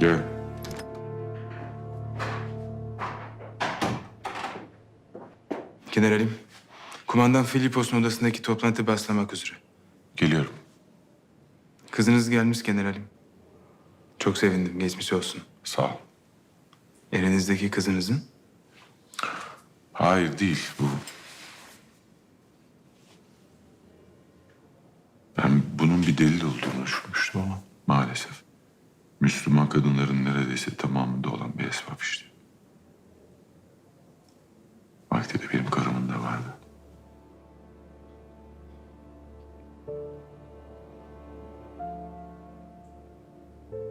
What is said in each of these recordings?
Gel. Generalim, kumandan Filipos'un odasındaki toplantı başlamak üzere. Geliyorum. Kızınız gelmiş generalim. Çok sevindim, geçmiş olsun. Sağ ol. Elinizdeki kızınızın? Hayır değil bu. Ben bunun bir delil olduğunu düşünmüştüm ama maalesef. Müslüman kadınların neredeyse tamamında olan bir esbab işte. Vakti de benim karımın da vardı.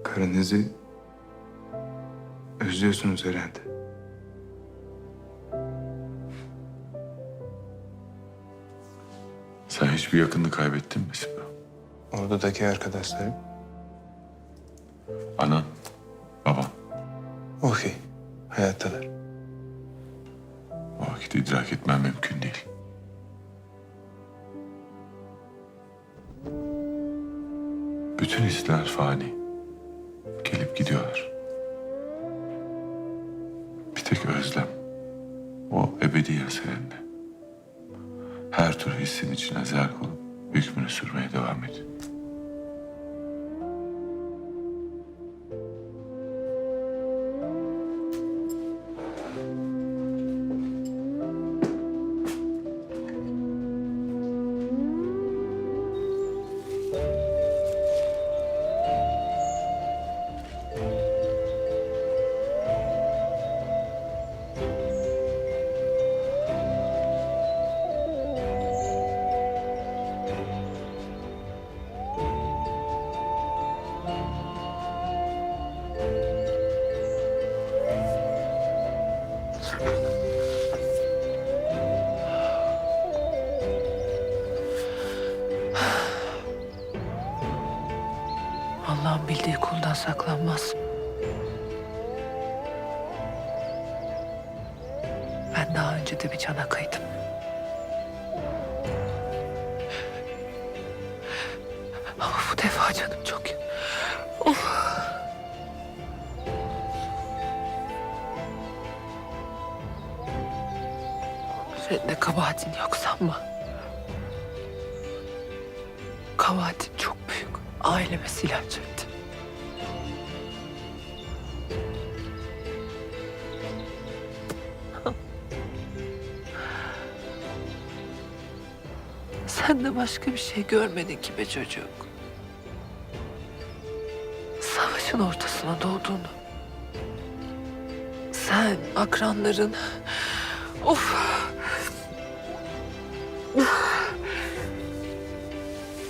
Karınızı özlüyorsunuz herhalde. Sen hiçbir yakınını kaybettin mi Sibel? Ordudaki arkadaşlarım. Anan, baban. Okey, hayattalar. O vakit idrak etmem mümkün değil. Bütün hisler fani. Gelip gidiyorlar. Bir tek özlem. O ebediyen seninle. Her tür hissin içine zerk olup hükmünü sürmeye devam et. Bildiği kuldan saklanmaz. Ben daha önce de bir cana kıydım. Ama bu defa canım çok... Of. Senin de kabahatin yok sanma. Kabahatin çok büyük. Aileme silah çekti. Sen de başka bir şey görmedin ki be çocuk. Savaşın ortasına doğduğunu. Sen, akranların... Of!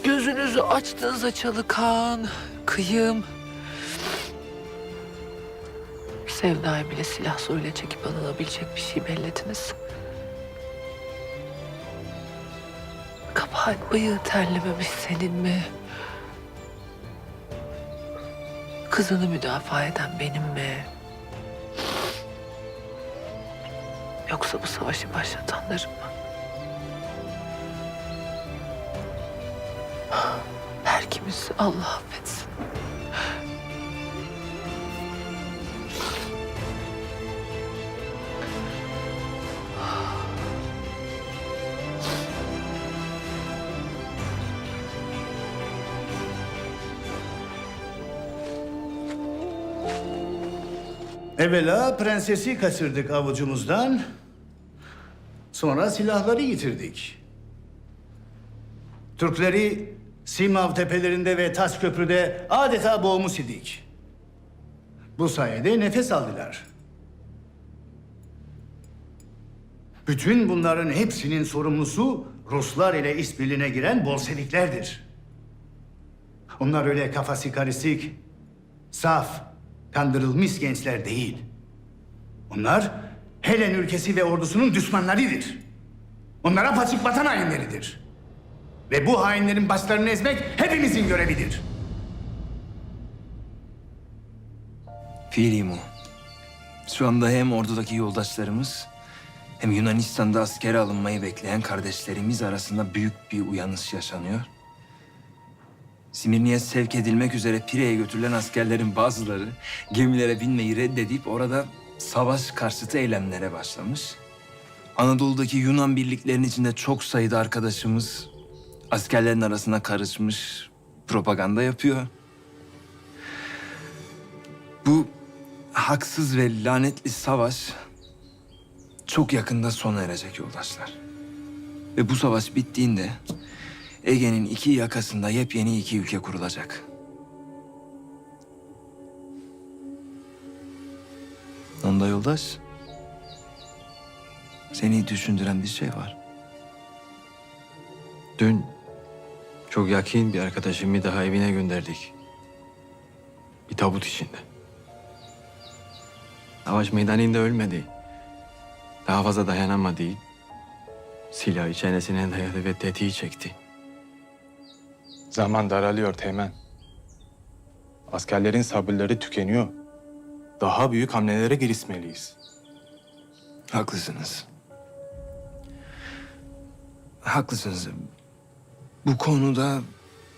Gözünüzü açtığınızda çalıkan, kıyım. Sevdayı bile silah zoruyla çekip alınabilecek bir şey bellediniz. Kabahat bıyığı terlememiş senin mi? Kızını müdafaa eden benim mi? Yoksa bu savaşı başlatanlarım mı? Her kimisi Allah affetsin. Evvela prensesi kaçırdık avucumuzdan. Sonra silahları yitirdik. Türkleri Simav tepelerinde ve Taş Köprü'de adeta boğmuş idik. Bu sayede nefes aldılar. Bütün bunların hepsinin sorumlusu Ruslar ile işbirliğine giren Bolşeviklerdir. Onlar öyle kafası karışık, saf, kandırılmış gençler değil. Onlar Helen ülkesi ve ordusunun düşmanlarıdır. Onlar apaçık vatan hainleridir. Ve bu hainlerin başlarını ezmek hepimizin görevidir. Fiilim o. Şu anda hem ordudaki yoldaşlarımız hem Yunanistan'da askere alınmayı bekleyen kardeşlerimiz arasında büyük bir uyanış yaşanıyor. Simirni'ye sevk edilmek üzere Pire'ye götürülen askerlerin bazıları gemilere binmeyi reddedip orada savaş karşıtı eylemlere başlamış. Anadolu'daki Yunan birliklerinin içinde çok sayıda arkadaşımız askerlerin arasına karışmış, propaganda yapıyor. Bu haksız ve lanetli savaş çok yakında sona erecek yoldaşlar. Ve bu savaş bittiğinde Ege'nin iki yakasında yepyeni iki ülke kurulacak. Onda yoldaş, seni düşündüren bir şey var. Dün çok yakın bir arkadaşımı daha evine gönderdik. Bir tabut içinde. Savaş meydanında ölmedi. Daha fazla dayanamadı. Silahı çenesine dayadı ve tetiği çekti. Zaman daralıyor Teğmen. Askerlerin sabırları tükeniyor. Daha büyük hamlelere girişmeliyiz. Haklısınız. Haklısınız. Bu konuda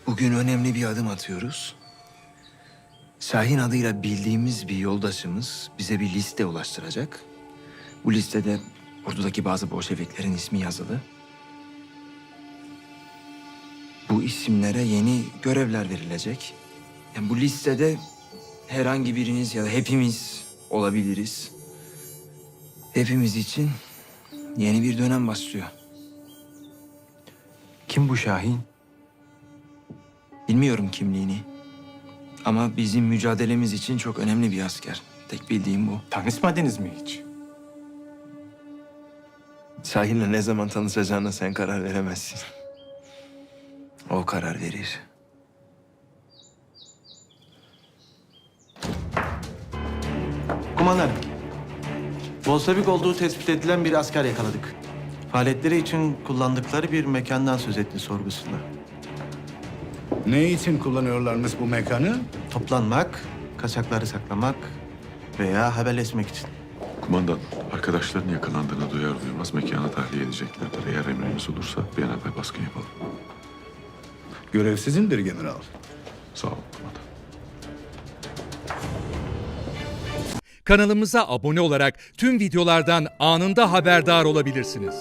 bugün önemli bir adım atıyoruz. Şahin adıyla bildiğimiz bir yoldaşımız bize bir liste ulaştıracak. Bu listede ordudaki bazı Bolşeviklerin ismi yazılı. Bu isimlere yeni görevler verilecek. Yani bu listede herhangi biriniz ya da hepimiz olabiliriz. Hepimiz için yeni bir dönem başlıyor. Kim bu Şahin? Bilmiyorum kimliğini. Ama bizim mücadelemiz için çok önemli bir asker. Tek bildiğim bu. Tanışmadınız mı hiç? Şahin'le ne zaman tanışacağına sen karar veremezsin. O karar verir. Kumandanım. Bolşevik olduğu tespit edilen bir asker yakaladık. Faaliyetleri için kullandıkları bir mekandan söz etti sorgusunda. Ne için kullanıyorlarmış bu mekanı? Toplanmak, kaçakları saklamak veya haberleşmek için. Kumandan, arkadaşların yakalandığını duyar duymaz mekana tahliye edeceklerdir. Eğer emriniz olursa bir an evvel baskın yapalım. Görev sizindir general. Sağ olun kumandan. Kanalımıza abone olarak tüm videolardan anında haberdar olabilirsiniz.